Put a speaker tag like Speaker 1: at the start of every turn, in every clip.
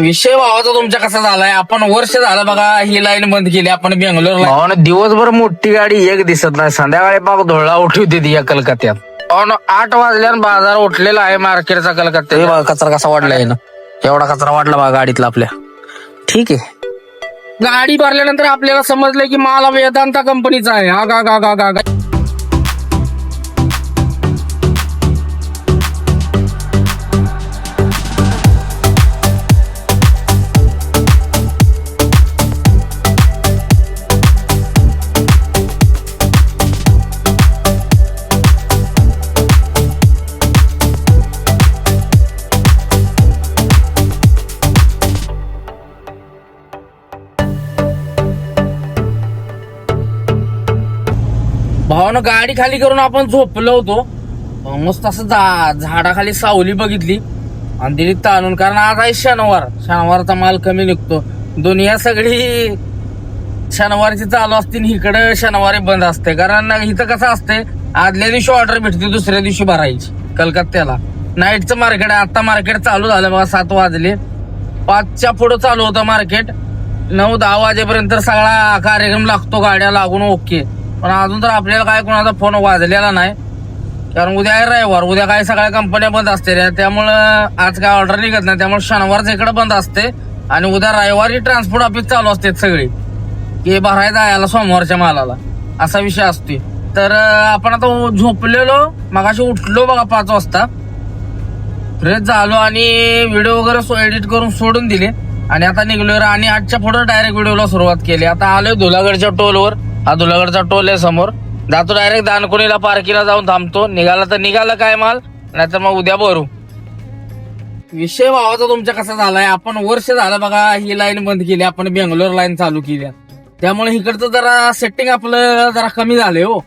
Speaker 1: विषय भावाचा तुमच्या कसा झालाय? आपण वर्ष झालं बघा ही लाईन बंद केली आपण बेंगलोरला
Speaker 2: भावानं दिवसभर मोठी गाडी एक दिसत नाही. संध्याकाळी बाग धोळा उठवते ती या कलकत्त्यात. भावानं आठ वाजल्यानं बाजार उठलेला आहे मार्केटचा कलकत्त्यात. हे बघा कचरा कसा वाढलाय ना. एवढा कचरा वाढला बघा गाडीतला आपल्या. ठीक आहे.
Speaker 1: गाडी भरल्यानंतर आपल्याला समजलं की माल वेदांता कंपनीचा आहे. हा गा गा गा गा. भावानं गाडी खाली करून आपण झोपलो होतो. मस्त असं झाडाखाली सावली बघितली. आणि दिली ताणून. कारण आज आहे शनिवार. शनिवारचा माल कमी निघतो. दुनिया सगळी शनिवारची चालू असते आणि शनिवारी बंद असते. कारण इथं कसं असते आदल्या दिवशी ऑर्डर भेटते दुसऱ्या दिवशी भरायची कलकत्त्याला. नाईटचं मार्केट आहे. आता मार्केट चालू झालं बघा सात वाजले. पाचच्या पुढं चालू होतं मार्केट नऊ दहा वाजेपर्यंत सगळा कार्यक्रम लागतो गाड्या लागून ओके. पण अजून तर आपल्याला काय कोणाचा फोन वाजलेला नाही. कारण उद्या आहे रविवार उद्या काय सगळ्या कंपन्या बंद असते रे. त्यामुळं आज काय ऑर्डर निघत नाही. त्यामुळे शनिवारचं इकडे बंद असते. आणि उद्या रविवारी ट्रान्सपोर्ट ऑफिस चालू असते सगळी. की भरायचा याला सोमवारच्या मालाला. असा विषय असतो तर आपण आता झोपलेलो. मगाशी उठलो बघा पाच वाजता. फ्रेश झालो आणि व्हिडिओ वगैरे एडिट करून सोडून दिले. आणि आता निघलो आणि आजच्या पुढे डायरेक्ट व्हिडिओला सुरुवात केली. आता आलोय धुलागडच्या टोलवर हा दुलागडचा टोल आहे समोर. जातो डायरेक्ट दानकोणीला पार्किंगला जाऊन थांबतो. निघाला तर निघाला काय माल? नाहीतर मग उद्या भरू. विषय भावाचा तुमच्या कसा झालाय? आपण वर्ष झालं बघा ही लाईन बंद केली. आपण बेंगलोर लाईन चालू केली. त्यामुळे इकडचं जरा सेटिंग आपलं जरा कमी झालंय हो.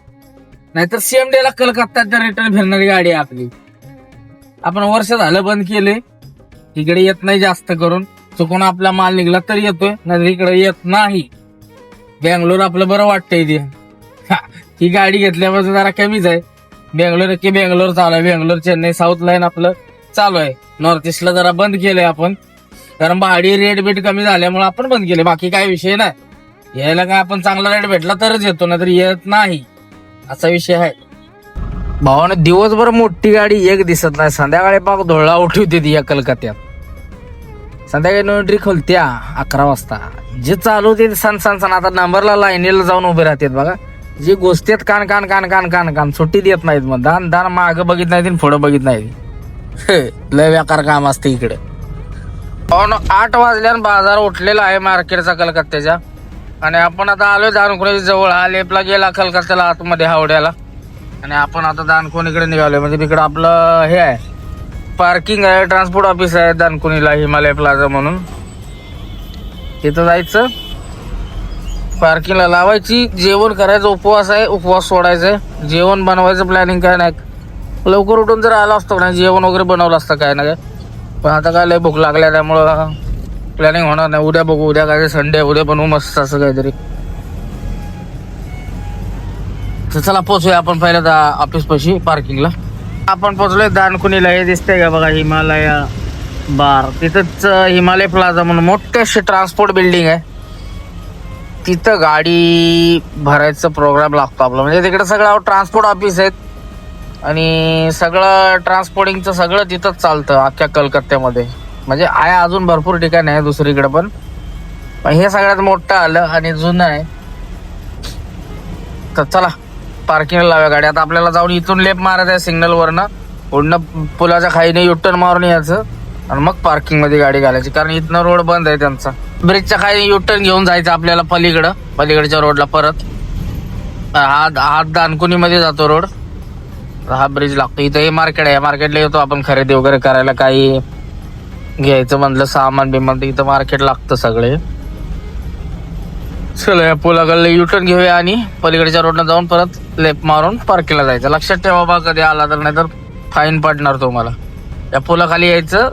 Speaker 1: नाहीतर सीएमडी ला कलकत्त्यात रिटर्न फिरणारी गाडी आहे आपली. आपण वर्ष झालं बंद केले इकडे येत नाही जास्त करून. चुकून आपला माल निघला तर येतोय. नाही इकडे येत नाही. बेंगलोर आपलं बरं वाटतंय ते. हा, ही गाडी घेतल्यापासून जरा कमीच आहे. बेंगलोर की बेंगलोर चालू आहे. बेंगलोर चेन्नई साऊथ लाईन आपलं चालू आहे. नॉर्थ ईस्टला जरा बंद केलंय आपण. कारण भाडी रेट बीट कमी झाल्यामुळे आपण बंद केले बाकी काय विषय नाही. यायला काय आपण चांगला रेट भेटला तरच येतो ना तर येत नाही. असा विषय आहे.
Speaker 2: भावानं दिवसभर मोठी गाडी एक दिसत नाही. संध्याकाळी बाग धोळा उठवते ती या कलकत्त्यात. संध्याकाळी नोंदणी खोलत्या अकरा वाजता. जे चालू ते सण सण सण. आता नंबरला लाईनीला जाऊन उभे राहतात बघा. जे गोष्टीत कान कान कान कान कान कान. सुट्टी देत नाहीत मग. दान दान माग बघित नाहीत आणि पुढं बघित नाही लय बेकार काम असते इकडे. आठ वाजल्यानं बाजार उठलेला आहे मार्केटचा कलकत्त्याच्या. आणि आपण आता आलो दानकोणी जवळ. हा लेपला गेला कलकत्त्याला आतमध्ये हावड्याला. आणि आपण आता दानकोणीकडे निघालोय. म्हणजे तिकडे आपलं हे आहे. पार्किंग आहे ट्रान्सपोर्ट ऑफिस आहे दानकोणीला हिमालय प्लाझा म्हणून. तिथं जायचं. पार्किंगला लावायची. जेवण करायचं. उपवास आहे. उपवास सोडायचा आहे जेवण बनवायचं प्लॅनिंग काय नाही. लवकर उठून जर आला असतो नाही जेवण वगैरे बनवलं असतं काय ना काय. पण आता काय लय भूक लागल्या त्यामुळं प्लॅनिंग होणार नाही. उद्या बघू. उद्या काय संडे उद्या बनवू मस्त असं काहीतरी. तर चला पोचूया आपण पहिल्या ऑफिस पाशी पार्किंगला आपण पोचलोय दानकुनीला. हे दिसतंय का बघा? हिमालया बार तिथंच हिमालय प्लाझा म्हणून मोठ्याशी ट्रान्सपोर्ट बिल्डिंग आहे. तिथं गाडी भरायचा प्रोग्राम लागतो आपला. म्हणजे तिकडे सगळं ट्रान्सपोर्ट ऑफिस आहेत. आणि सगळं ट्रान्सपोर्टिंगचं सगळं तिथंच चालतं अख्ख्या कलकत्त्यामध्ये. म्हणजे आहे अजून भरपूर ठिकाण आहे दुसरीकडे पण. पण हे सगळ्यात मोठं आलं आणि जुनं आहे. तर चला पार्किंगला लाव्या गाडी. आता आपल्याला जाऊन इथून लेप मारायचं आहे सिग्नलवरनं पुढनं पुलाच्या खाईने युटर्न मारून यायचं. आणि मग पार्किंगमध्ये गाडी घालायची कारण इथनं रोड बंद आहे त्यांचा. ब्रिजच्या खाली युटर्न घेऊन जायचं आपल्याला पलीकडं पलीकडच्या रोडला परत. हा हा दानकुनी मध्ये जातो रोड. हा ब्रिज लागतो. इथं हे मार्केट आहे. मार्केटला येतो आपण खरेदी वगैरे करायला काही घ्यायचं म्हणलं सामान बिमान तर इथं मार्केट लागतं सगळे. चला या पुलाकडलं युटर्न घेऊया आणि पलीकडच्या रोडला जाऊन परत लेप मारून पार्किंगला जायचं. लक्षात ठेवा बा कधी आला तर नाही तर फाईन पडणार तुम्हाला. या पुलाखाली यायचं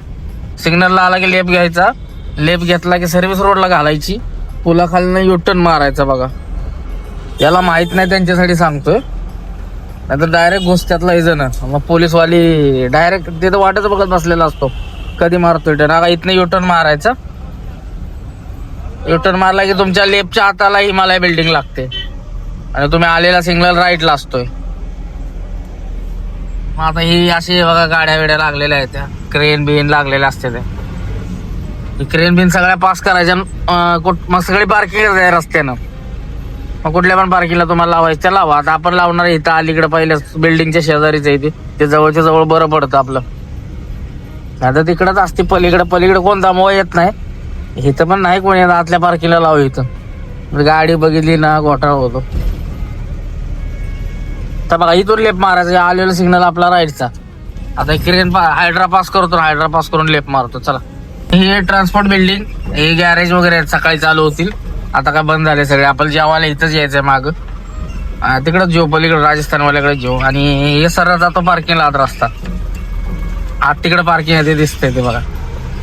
Speaker 2: सिग्नलला आला की लेप घ्यायचा. लेप घेतला की सर्व्हिस रोडला घालायची. पुलाखालीनं युटर्न मारायचा बघा. याला माहीत नाही त्यांच्यासाठी सांगतोय. नाहीतर डायरेक्ट घुसत्यातला हे मग पोलीसवाली डायरेक्ट तिथं वाटच बघत बसलेला असतो. कधी मारतोय टर्न आता इथनं युटर्न मारायचा.
Speaker 1: युटर्न मारला की तुमच्या लेफ्टच्या हाताला हिमालय बिल्डिंग लागते. आणि तुम्ही आलेला सिग्नल राईटला असतोय. मग आता ही अशी बघा गाड्या बिड्या लागलेल्या आहेत त्या. क्रेन बिन लागलेले असते ते. क्रेन बिन सगळ्या पास करायच्या कुठ- मग सगळी पार्किंग आहे रस्त्यानं. मग कुठल्या पण पार्किंगला तुम्हाला लावायचं त्या लावा. आता आपण लावणार आहे इथं अलीकडे पहिल्या बिल्डिंगच्या शेजारीच आहे ते. ते जवळच्या जवळ बरं पडतं आपलं. आता तिकडंच असते पलीकडे पलीकडे कोणता मोह येत नाही. इथं पण नाही कोणी आतल्या पार्किंगला लावू इथं. गाडी बघितली ना घोटाळा होतो. तर बघा इथून लेप मारायचा आलेला सिग्नल आपला राईटचा आता क्रेन हायड्रा पास करतो हायड्रा पास करून लेप मारतो चला. हे ट्रान्सपोर्ट बिल्डिंग हे गॅरेज वगैरे आहेत, सकाळी चालू होतील. आता काय बंद झाले सगळे. आपण जेवायला इथंच यायचंय माग. तिकडं जेऊ पलीकडे राजस्थानवाल्याकडे जेऊ आणि हे सरळ जातो पार्किंगला आत रस्ता. आत तिकडे पार्किंग आहे ते दिसतंय ते बघा.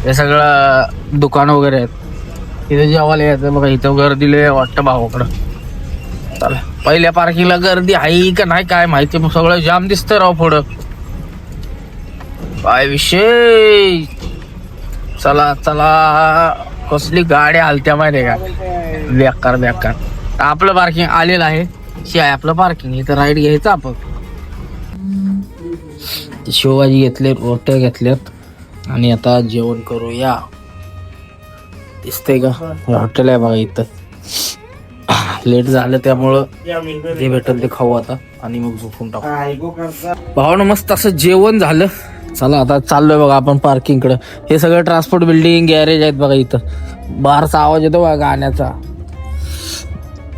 Speaker 1: हे सगळं दुकान वगैरे आहेत. इथे जेवायला यायचं बघा इथं गर्दीले वाटतं भावाकडं. चला. पहिल्या पार्किंगला गर्दी आहे का नाही काय माहिती. मग सगळं जाम दिसतं राव पुढं. काय विषय चला चला. कसली गाड्या आलत्या माहिती का? बेकार बेकार. आपलं पार्किंग आलेलं आहे. शे आहे आपलं पार्किंग इथं राईड घ्यायचं आपण. शिवाजी घेतले रोट्या घेतल्यात. आणि आता जेवण करूया. दिसतंय का? हॉटेल आहे बघा इथं. लेट झालं त्यामुळं जे भेटल ते खाऊ आता. आणि मग झोपून टाकू. भावनं मस्त असं जेवण झालं. चला आता चाललोय बघा आपण पार्किंगकडे. हे सगळं ट्रान्सपोर्ट बिल्डिंग गॅरेज आहेत बघा इथं. बाहेरचा आवाज येतो बघा गाण्याचा.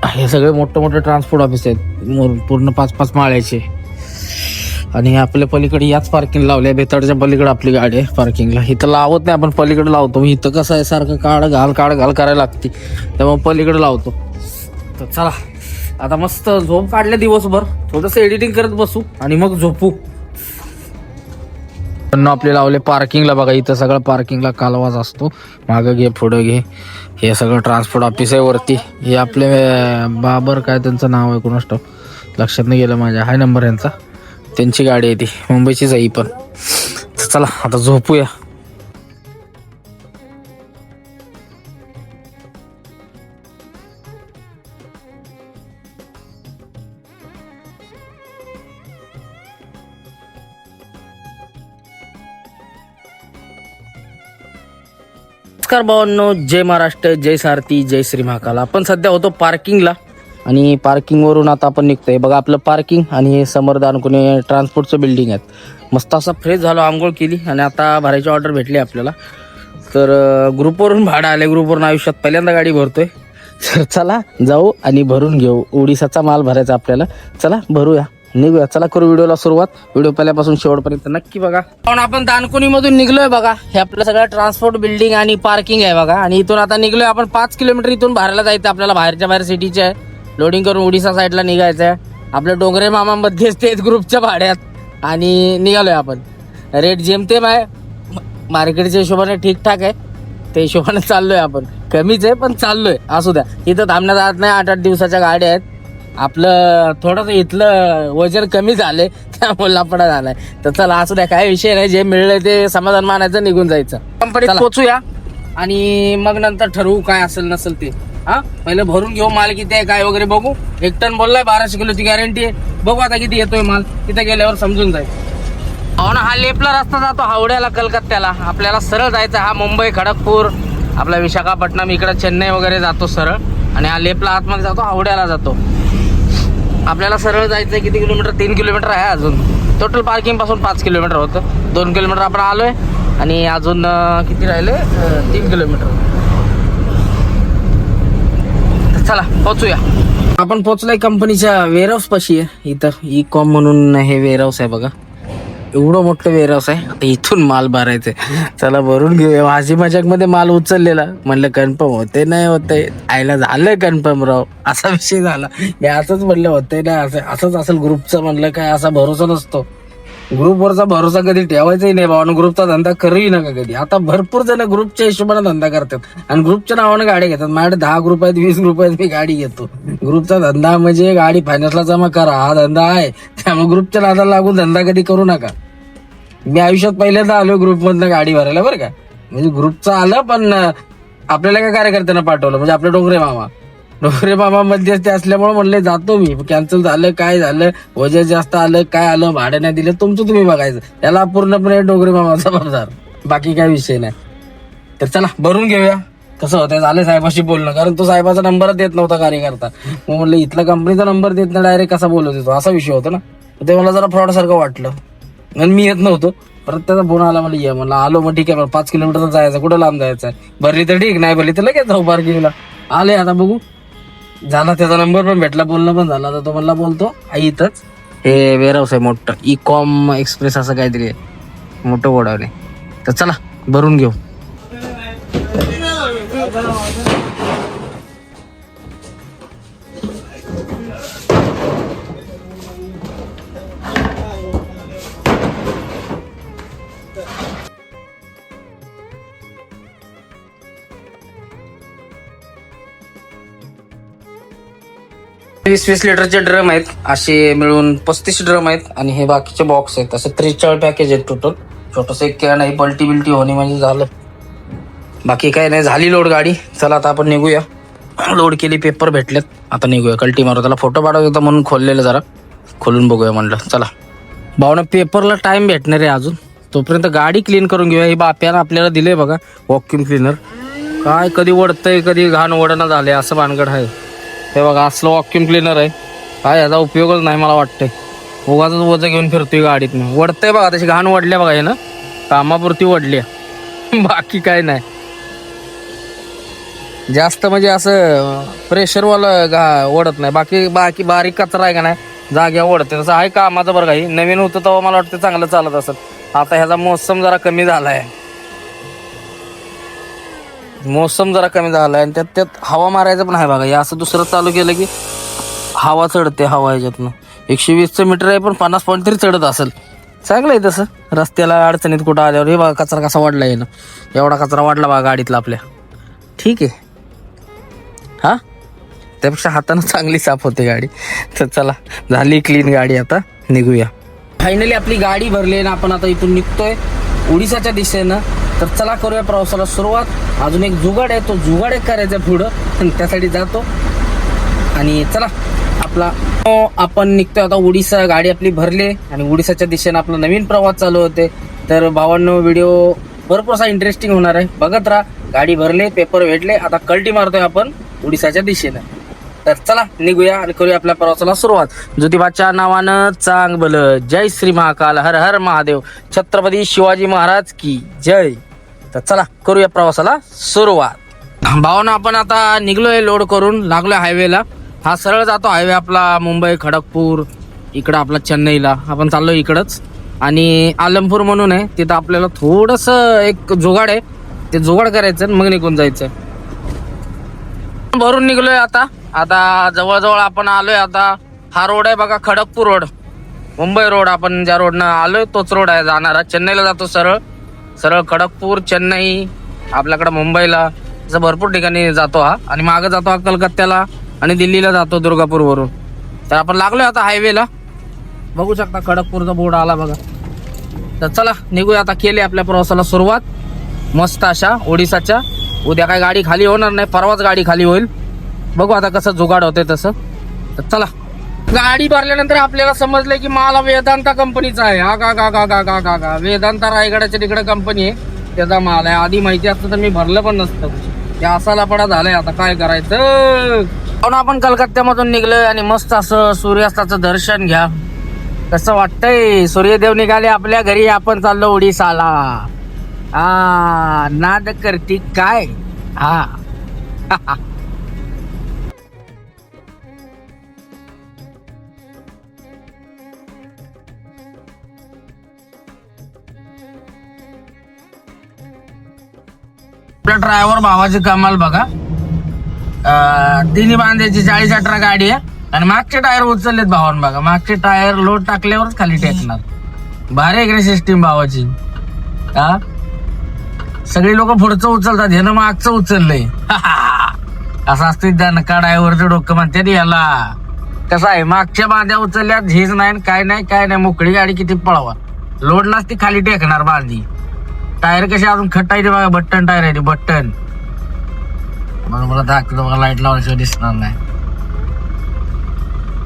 Speaker 1: हे सगळे मोठे मोठे ट्रान्सपोर्ट ऑफिस आहेत. मोर- पूर्ण पाच पाच माळ्याचे. आणि आपल्या पलीकडे याच पार्किंग लावल्या. बेताडच्या पलीकडे आपली गाडी आहे पार्किंगला इथं लावत नाही आपण पलीकडे लावतो. इथं कसं आहे? सारखं काढ घाल काढ घाल करायला लागते. त्यामुळे पलीकडे लावतो. तर चला. आता मस्त झोप काढले दिवसभर. थोडंसं एडिटिंग करत बसू आणि मग झोपू. पण आपले लावले पार्किंगला बघा इथं सगळं पार्किंगला कालवाच असतो. मागं घे पुढं घे. हे सगळं ट्रान्सपोर्ट ऑफिस आहे वरती. हे आपले बाबर काय त्यांचं नाव आहे कोणास लक्षात नाही गेलं माझ्या. हाय नंबर यांचा. त्यांची गाडी आहे ती. मुंबईचीच आहे ही पण. चला आता झोपूया. नमस्कार भावांनो जय महाराष्ट्र जय सारथी जय श्री महाकाल. आपण सध्या होतो पार्किंगला आणि पार्किंगवरून आता आपण निघतोय. बघा आपलं पार्किंग आणि हे समोर दानकुने ट्रान्सपोर्टचं बिल्डिंग आहेत. मस्त असा फ्रेश झालो आंघोळ केली आणि आता भरायची ऑर्डर भेटली आपल्याला. तर ग्रुपवरून भाडं आले ग्रुपवरून आयुष्यात पहिल्यांदा गाडी भरतोय. तर चला जाऊ आणि भरून घेऊ. ओडिसाचा माल भरायचा आपल्याला. चला भरूया. निघूया. चला करू व्हिडिओला सुरुवात. व्हिडिओ पहिल्यापासून शेवटपर्यंत नक्की बघा. पण आपण दानकुनी मधून निघलोय बघा. हे आपलं सगळं ट्रान्सपोर्ट बिल्डिंग आणि पार्किंग आहे बघा. आणि इथून आता निघलोय आपण पाच किलोमीटर इथून बाहेरला जायचं आपल्याला बाहेरच्या बाहेर सिटीचे आहे. लोडिंग करून ओडिसा साईडला निघायचं आहे. आपल्या डोंगरे मामामध्येच तेच ग्रुपच्या भाड्यात. आणि निघालोय आपण. रेट जेमतेम आहे. मार्केटच्या हिशोबाने ठीकठाक आहे. त्या हिशोबाने चाललोय आपण. कमीच आहे पण चाललोय. असू द्या. इथं थांबण्यात जात नाही. आठ आठ दिवसाच्या गाड्या आहेत. आपलं थोडंसं इथलं वजन कमी झालंय त्यामुळे लपडा झालाय. तर चला असू द्या काय विषय नाही जे मिळलंय ते समाधान मानायचं निघून जायचं. कंपनीत पोचूया आणि मग नंतर ठरवू काय असेल नसेल ते. हा? पहिलं भरून घेऊ माल किती आहे काय वगैरे बघू. एक टन बोललाय बाराशे किलोची गॅरंटी आहे. बघू आता किती येतोय माल. तिथे गेल्यावर समजून जाईल. हो ना हा लेपला रस्ता जातो हावड्याला कलकत्त्याला. आपल्याला सरळ जायचं हा मुंबई खडगपूर आपला विशाखापट्टणम इकडं चेन्नई वगैरे जातो सरळ. आणि हा लेपला आतमध्ये जातो हावड्याला जातो. आपल्याला सरळ जायचं किती किलोमीटर? तीन किलोमीटर आहे अजून. टोटल पार्किंगपासून पाच किलोमीटर होतं. दोन किलोमीटर आपण आलोय आणि अजून किती राहिले? तीन किलोमीटर. चला पोचूया आपण पोचलोय कंपनीच्या वेअरहाऊस पाशी आहे इथं ई कॉम म्हणून हे वेअरहाऊस आहे बघा. एवढं मोठं वेअरहाऊस आहे. आता इथून माल भरायचंय. चला भरून घेऊया. माझी मजाकमध्ये माल उचललेला. म्हणलं कन्फर्म होते नाही होते आयला झालं कन्फर्म राव. असा विषय झाला. मी असंच म्हणलं होते नाही असं. असंच असेल ग्रुपचं म्हणलं काय असा भरोसा नसतो. ग्रुपवरचा भरोसा कधी ठेवायचाही नाही भावानं ग्रुपचा धंदा करूही नका कधी. आता भरपूर जण ग्रुपच्या हिशोबाने धंदा करतात. आणि ग्रुपच्या नावानं गाडी घेतात. माझ्याकडे दहा ग्रुप आहेत वीस ग्रुप आहेत मी गाडी घेतो. ग्रुपचा धंदा म्हणजे गाडी फायनान्सला जमा करा. हा धंदा आहे. त्यामुळे ग्रुपच्या नादाला लागून धंदा कधी करू नका. मी आयुष्यात पहिल्यांदा आलो ग्रुपमधनं गाडी भरायला बरं का? म्हणजे ग्रुपचं आलं पण आपल्याला काय कार्यकर्त्यांना पाठवलं. म्हणजे आपलं डोंगरे मामा. डोंगरे बाबा मध्यस्थी असल्यामुळे म्हणले जातो मी. कॅन्सल झालं काय झालं? वजन जास्त आलं काय आलं? भाडं नाही दिलं. तुमचं तुम्ही बघायचं. त्याला पूर्णपणे डोंगरे मामा जबाबदार बाकी काय विषय नाही. तर चला भरून घेऊया. कसं होतं झालं साहेबाशी बोलणं. कारण तो साहेबाचा नंबरच देत नव्हता कार्यकर्ता. मग म्हणलं इथला कंपनीचा नंबर देत नाही डायरेक्ट कसा बोलत होतो असा विषय होता ना. ते मला जरा फ्रॉड सारखं वाटलं. आणि मी येत नव्हतो. परत त्याचा फोन आला म्हणलं ये. म्हणलं आलो मग ठीक आहे पाच किलोमीटर जायचं. कुठं लांब जायचं भरली तर ठीक नाही भरली तर लगेच जाऊ पार्किंगला आले आता बघू. झाला त्याचा नंबर पण भेटला बोलणं पण झालं. तर तो म्हणला बोलतो. आई इथंच. हे वेअरहाऊस आहे मोठं. ई कॉम एक्सप्रेस असं काहीतरी आहे. मोठं गोडावणे तर चला भरून घेऊ. वीस वीस लिटरचे ड्रम आहेत. असे मिळून पस्तीस ड्रम आहेत आणि हे बाकीचे बॉक्स आहेत. असे त्रेचाळीस पॅकेज आहेत टोटल छोटस एक कॅन आहे पलटी बिलटी होणे म्हणजे झालं. बाकी काय नाही झाली लोड गाडी. चला आता आपण निघूया. लोड केली पेपर भेटलेत. आता निघूया. कल्टी मारू. त्याला फोटो पाठवत होता म्हणून खोललेलं जरा. खोलून बघूया म्हणलं. चला. भावना पेपरला टाइम भेटणार आहे अजून. तोपर्यंत गाडी क्लीन करून घेऊया. ही बाप्यानं आपल्याला दिले बघा. वॉक्युम क्लीनर काय कधी ओढतंय कधी घाण ओढणं झाले असं भानगड आहे. हे बघा असलं वॉक्युम क्लीनर आहे. काय याचा उपयोगच नाही मला वाटतंय. उगाच वजं घेऊन फिरतोय गाडीत वडतंय बघा तशी घाण वडल्या बघा हे ना कामापुरती वडली बाकी काय नाही. जास्त म्हणजे असं प्रेशरवालं घा ओढत नाही. बाकी बाकी बारीक कचरा आहे का नाही जाग्या ओढते. तसं आहे कामाचं बरं काही नवीन होतं तेव्हा मला वाटतं चांगलं चालत असत आता ह्याचा मोसम जरा कमी झाला आहे मोसम जरा कमी झाला आणि त्यात त्यात हवा मारायचं पण आहे बघा. हे असं दुसरं चालू केलं की हवा चढते हवा याच्यातनं एकशे वीसचं मीटर आहे पण पन्नास पॉईंट तरी चढत असेल. चांगलं आहे तसं. रस्त्याला अडचणीत कुठं आल्यावर. हे बघा कचरा कसा वाढला आहे ना एवढा कचरा वाढला बघा गाडीतला आपल्या. ठीक आहे. हां? त्यापेक्षा हातानं चांगली साफ होते गाडी. तर चला झाली क्लीन गाडी आता. निघूया. फायनली आपली गाडी भरली आहे ना आपण आता इथून निघतोय. उडीसाच्या दिशेनं. तर चला करूया प्रवासाला सुरुवात. अजून एक जुगाड आहे तो जुगाड एक करायचा पुढं. आणि त्यासाठी जातो. आणि चला आपला हो, आपण निघतोय आता उडीसा. गाडी आपली भरली. आणि उडीसाच्या दिशेनं आपला नवीन प्रवास चालू होते. तर भावांनो व्हिडिओ भरपूर असा इंटरेस्टिंग होणार आहे. बघत राहा. गाडी भरले पेपर भेटले. आता कल्टी मारतोय आपण उडीसाच्या दिशेनं. तर चला निघूया आणि करूया आपल्या प्रवासाला सुरुवात. ज्योतिबाच्या नावानं चांग बल जय श्री महाकाल. हर हर महादेव. छत्रपती शिवाजी महाराज की जय. तर चला करूया प्रवासाला सुरुवात. भावना आपण आता निघलोय लोड करून लागलोय हायवेला हा सरळ जातो हायवे आपला मुंबई खडगपूर इकडं आपला चेन्नईला. आपण चाललो इकडंच. आणि आलमपूर म्हणून आहे तिथं आपल्याला थोडस एक जुगाड आहे. ते जुगाड करायचं आणि मग निघून जायचं. भरून निघलोय आता. आता जवळजवळ आपण आलोय आता हा रोड आहे बघा खडगपूर रोड. मुंबई रोड आपण ज्या रोडनं आलोय तोच रोड आहे जाणारा. चेन्नईला जातो सरळ. सरळ खडगपूर चेन्नई आपल्याकडं मुंबईला असं भरपूर ठिकाणी जातो हा. आणि मागं जातो हा कलकत्त्याला आणि दिल्लीला जातो दुर्गापूरवरून. तर आपण लागलोय आता हायवेला बघू शकता खडगपूरचा बोर्ड आला बघा. तर चला निघूया आता केली आपल्या प्रवासाला सुरुवात. मस्त अशा ओडिसाच्या. उद्या काय गाडी खाली होणार नाही परवाच गाडी खाली होईल. बघू आता कसं जुगाड होते तसं. तर चला. गाडी भरल्यानंतर आपल्याला समजलं की मला वेदांता कंपनीचा आहे. हा गा गा गा गा गा गा गा. वेदांता रायगडाच्या तिकडे कंपनी आहे. त्याचा माल आहे. आधी माहिती असतं तर मी भरलं पण नसतं. ते असाला पडा झालाय. आता काय करायचं? पण आपण कलकत्त्यामधून निघलोय आणि मस्त असं सूर्यास्ताचं दर्शन घ्या. कसं वाटतंय? सूर्यदेव निघाले आपल्या घरी. आपण चाललो उडीसाला हा नाद करती काय? हा. आपल्या ड्रायव्हर भावाची कमाल बघा. तिन्ही बांधायची चाळीस अठरा गाडी आहे. आणि मागचे टायर उचललेत भावान बघा. मागचे टायर लोड टाकल्यावरच खाली टेकणार. भारी आहे सिस्टीम भावाची? हा? सगळी लोक पुढचं उचलतात. हे ना मागचं उचललंय. असं असतं त्या नका ड्रायव्हरचं डोकं म्हणते याला. कसं आहे मागच्या बांध्या उचलल्यात झीज नाही आणि काय नाही काय नाही. मोकळी गाडी किती पळवा. लोडलाच ती खाली टेकणार बांधी. टायर कशी अजून खट्टायचे बघा बट्टन टायर आहे बट्टन
Speaker 2: मला मला दाखलं बघा लाइट लावल्याशिवाय दिसणार नाही.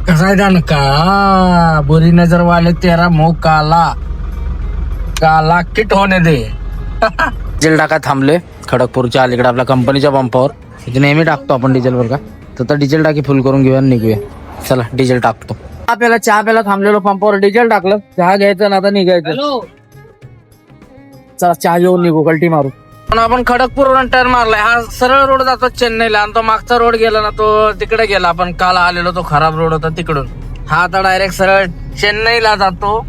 Speaker 2: कसा आहे त्यानं? का? बुरी नजर वाले तेरा मुंह काला. काला किट होणे दे. डिझेल टाका थांबले. खडकपूरच्या अलीकडे आपल्या कंपनीच्या पंपावर इथे नेहमी टाकतो आपण डिझेल वर का. तर डिझेल टाकी फुल करून घेऊया आणि निघूया. चला डिझेल टाकतो. चहा प्याला चहा प्याला थांबलेलो पंपावर डिझेल टाकलं. चहा घ्यायचं ना आता निघायचं. चला चहा जेवून निघू गलटी मारू. पण आपण खडकपूर टर्न मारलाय. हा सरळ रोड जातो चेन्नईला आणि तो मागचा रोड गेला ना तो तिकडे गेला. आपण काल आलेलो तो खराब रोड होता तिकडून. हा आता डायरेक्ट सरळ चेन्नईला जातो.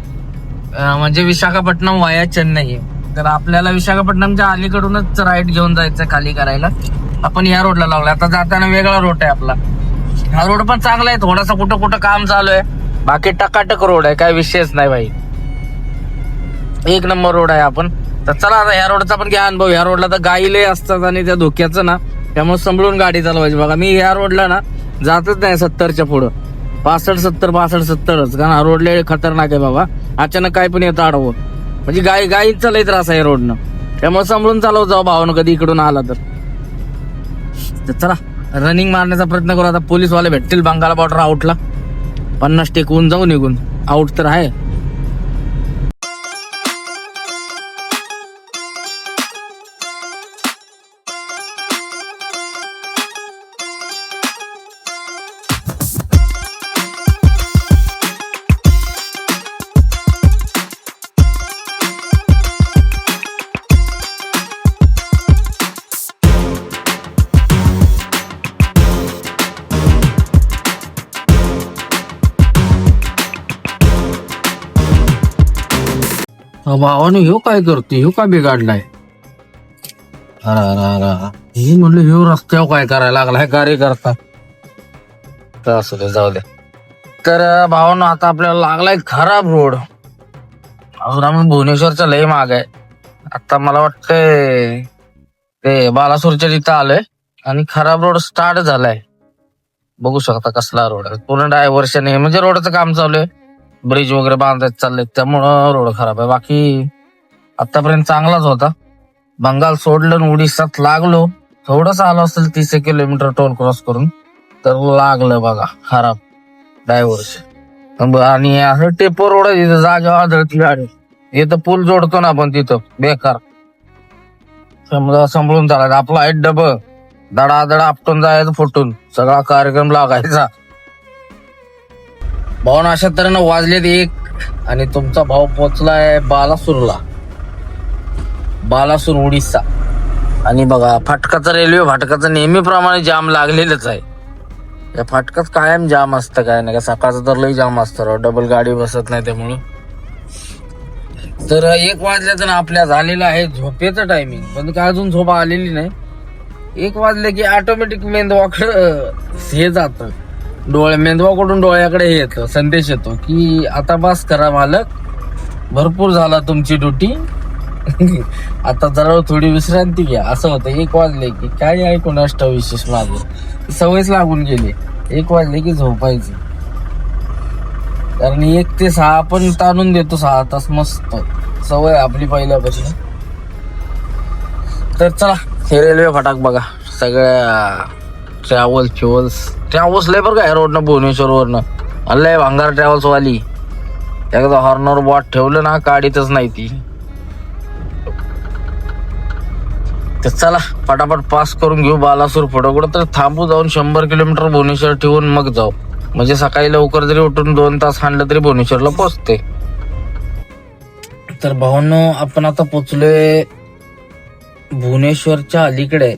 Speaker 2: अं, म्हणजे विशाखापट्टणम वाया चेन्नई. तर आपल्याला विशाखापट्टणमच्या अलीकडूनच राईट घेऊन जायचं खाली करायला. आपण या रोडला लागलो आता जाताना वेगळा रोड आहे आपला. हा रोड पण चांगला आहे. थोडासा कुठं कुठं काम चालू आहे. बाकी टकाटक रोड आहे. काय विषयच नाही भाई. एक नंबर रोड आहे आपण. तर चला आता ह्या रोडचा पण घ्या अनुभव. ह्या रोडला तर गाईले असतात आणि त्या धोक्याचं ना त्यामुळे संभळून गाडी चालवायची. बघा मी ह्या रोडला ना जातच नाही सत्तरच्या पुढं. पासष्ट सत्तर पासष्ट सत्तरच. कारण हा रोडला खतरनाक आहे बाबा. अचानक काय पण येतं आडवं म्हणजे गाई गाईचा लय त्रास आहे रोडनं. त्यामुळे संभळून चालव जाऊ भावानं कधी इकडून आला तर. तर चला रनिंग मारण्याचा प्रयत्न करू. आता पोलीसवाले भेटतील बंगाला बॉर्डर आउटला पन्नास टेकवून जाऊ निघून. आउट तर आहे. भावानं ह्यो काय करतो ह्यो का बिघाडलाय? अरे अरे अरे हे म्हणलं ह्यो रस्त्यावर काय करायला लागलाय? कार्य करता. तर असू दे जाऊ दे. तर भावानं आता आपल्याला लागलाय खराब रोड अजून आम्ही भुवनेश्वरच्या लय माग आहे. आता मला वाटतंय ते बालासूरच्या तिथं आलोय आणि खराब रोड स्टार्ट झालाय. बघू शकता कसला रोड आहे. पूर्ण डायव्हर्शन आहे. म्हणजे रोडचं काम चालू आहे. ब्रिज वगैरे बांधायचं चाललंय त्यामुळं रोड खराब आहे. बाकी आतापर्यंत चांगलाच होता. बंगाल सोडलं आणि उडीसात लागलो. थोडस आलो असेल तीस एक किलोमीटर टोल क्रॉस करून तर लागलं बघा खराब डायव्हर्स. आणि असं टेपो रोड आहे तिथं जागेवर आदळती गाडी. इथं पूल जोडतो ना आपण तिथं बेकार. समजा सांभाळून चालायचं आपला आहे डब दडा दडा आपटून जायचं फुटून. सगळा कार्यक्रम लागायचा. भाऊन अशा तऱ्हेनं वाजलेत एक आणि तुमचा भाऊ पोचलाय बालासूरला. बालासूर उडीसा आणि बघा फाटकाचा रेल्वे फाटकाचा नेहमीप्रमाणे जाम लागलेलंच आहे. या फाटकात कायम जाम असतं काय नाही का? सकाळचं तर लई जाम असतं डबल गाडी बसत नाही त्यामुळं. तर एक वाजल्याचं ना आपल्या झालेलं आहे झोपेचं टायमिंग पण काय अजून झोप आलेली नाही. एक वाजले की ऑटोमॅटिक मेंदवाकडं हे जातं. डोळे मेंदवाकडून डोळ्याकडे येतो येतं संदेश येतो की आता बस करा मालक भरपूर झाला तुमची ड्युटी. आता जरा थोडी विश्रांती घ्या. असं होतं एक वाजले की काय आहे कोणाष्ट विशेष माझं सवयच लागून गेली. एक वाजले की झोपायची. कारण एक ते सहा आपण ताणून देतो सहा तास मस्त. सवय आपली पहिल्यापासून. तर चला हे रेल्वे फटाक बघा. सगळ्या ट्रॅव्हल्स ट्रॅव्हल्स ट्रॅव्हल्स लय बरं का रोडनं भुवनेश्वर अल्लय भांगार ट्रॅव्हल्सवाली एकदा हॉर्नर बॉट ठेवलं ना काढीतच नाही ती. तर चला पटापट पास करून घेऊ बालासूर पुढं. कुठं तर थांबू जाऊन शंभर किलोमीटर भुवनेश्वर ठेवून मग जाऊ. म्हणजे सकाळी लवकर जरी उठून दोन तास हाणलं तरी भुवनेश्वरला पोहोचते. तर भाऊनो आपण आता पोचलोय भुवनेश्वरच्या अलीकडे.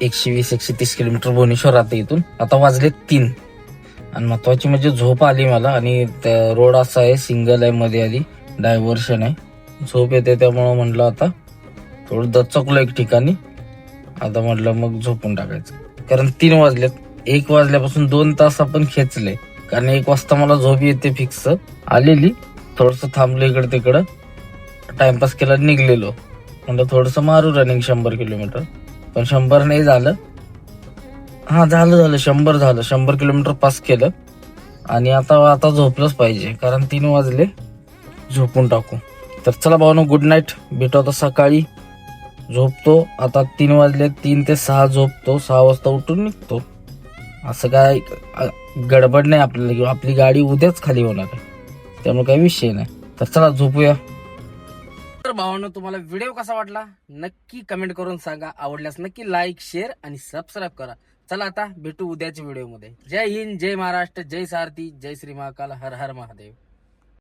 Speaker 2: एकशे वीस एकशे तीस किलोमीटर भुवनेश्वर राहते इथून. आता वाजले तीन. आणि महत्वाची म्हणजे झोप आली मला आणि त्या रोड असा आहे सिंगल आहे मध्ये आधी. डायव्हर्शन आहे. झोप येते त्यामुळं म्हटलं आता थोडं दचकलो एक ठिकाणी. आता म्हटलं मग झोपून टाकायचं. कारण तीन वाजलेत. एक वाजल्यापासून दोन तास आपण खेचले. कारण एक वाजता मला झोप येते फिक्स आलेली. थोडस थांबलो इकडे तिकडं. टाइमपास केला निघलेलो. म्हणलं थोडस मारू रनिंग शंभर किलोमीटर. पण शंभर नाही झालं. हा झालं झालं. शंभर झालं. शंभर किलोमीटर पास केलं. आणि आता आता झोपलंच पाहिजे. कारण तीन वाजले. झोपून टाकू. तर चला भाऊ गुड नाईट भेटू आता सकाळी.
Speaker 1: झोपतो. आता तीन वाजले. तीन ते सहा झोपतो. सहा वाजता उठून निघतो. असं काय गडबड नाही आपल्याला. किंवा आपली गाडी उद्याच खाली होणार आहे. त्यामुळे काही विषय नाही. तर चला झोपूया. तर भावांनो तुम्हाला व्हिडिओ कसा वाटला? नक्की कमेंट करून सांगा. आवडल्यास नक्की लाईक शेअर आणि सबस्क्राईब करा. चला आता भेटू उद्याच्या व्हिडिओमध्ये जय हिंद जय महाराष्ट्र जय सारथी जय श्री महाकाल हर हर महादेव.